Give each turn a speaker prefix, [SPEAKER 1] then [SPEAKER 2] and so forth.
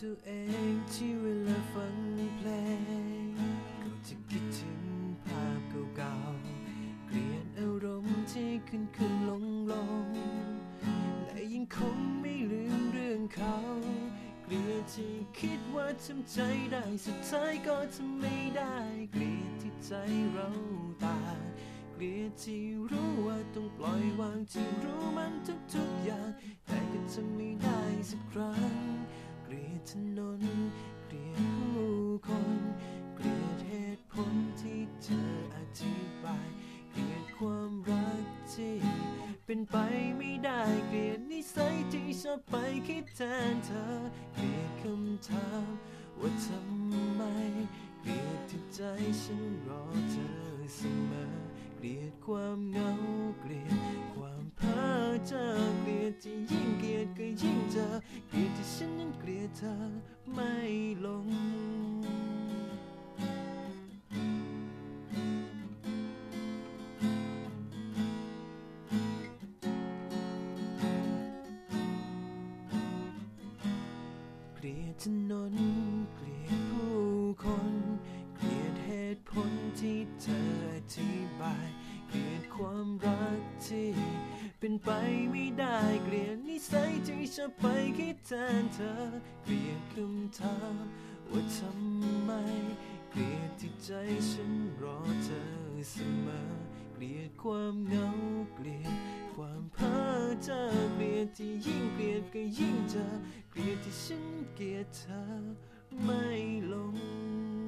[SPEAKER 1] ตัวเองที่เวลาฟังเพลง ก็จะคิดถึงภาพเก่าๆ เกลียดอารมณ์ที่ขึ้นขึ้นลงลง และยังคงไม่ลืมเรื่องเขา เกลียดที่คิดว่าทำใจได้สุดท้ายก็ทำไม่ได้ เกลียดที่ใจเราตายเกลียดที่รู้ว่าต้องปล่อยวางที่รู้มันทุกๆอย่าง แต่ก็ทำไม่ได้สักครั้ง ลียดถนนเกลียดผู้คนเกลียดเหตุผลที่เธออธิบาย เกลียดความรักที่เป็นไปไม่ได้เกลียดนิสัยที่ชอบไปคิดแทนเธอ เกลียดคำถามว่าทำไม เกลียดที่ใจฉันรอเธอเสมอ เกลียดความเหงาเกลียด เกลียดที่ฉันนั้นเกลียดเธอไม่ลง เกลียดถนนเกลียดผู้คน เกลียดเหตุผลที่เธออธิบาย เกลียดความรัก ที่เป็นไปไม่ได้เกลียดนิสัยที่ชอบไปคิดแทนเธอ เกลียดคำถามว่าทำไม เกลียดที่ใจฉันรอเธอเสมอ เกลียดความเหงาเกลียดความเพ้อเจ้อเกลียดที่ยิ่งเกลียดก็ยิ่งเจอเกลียดที่ฉันเกลียดเธอไม่ลง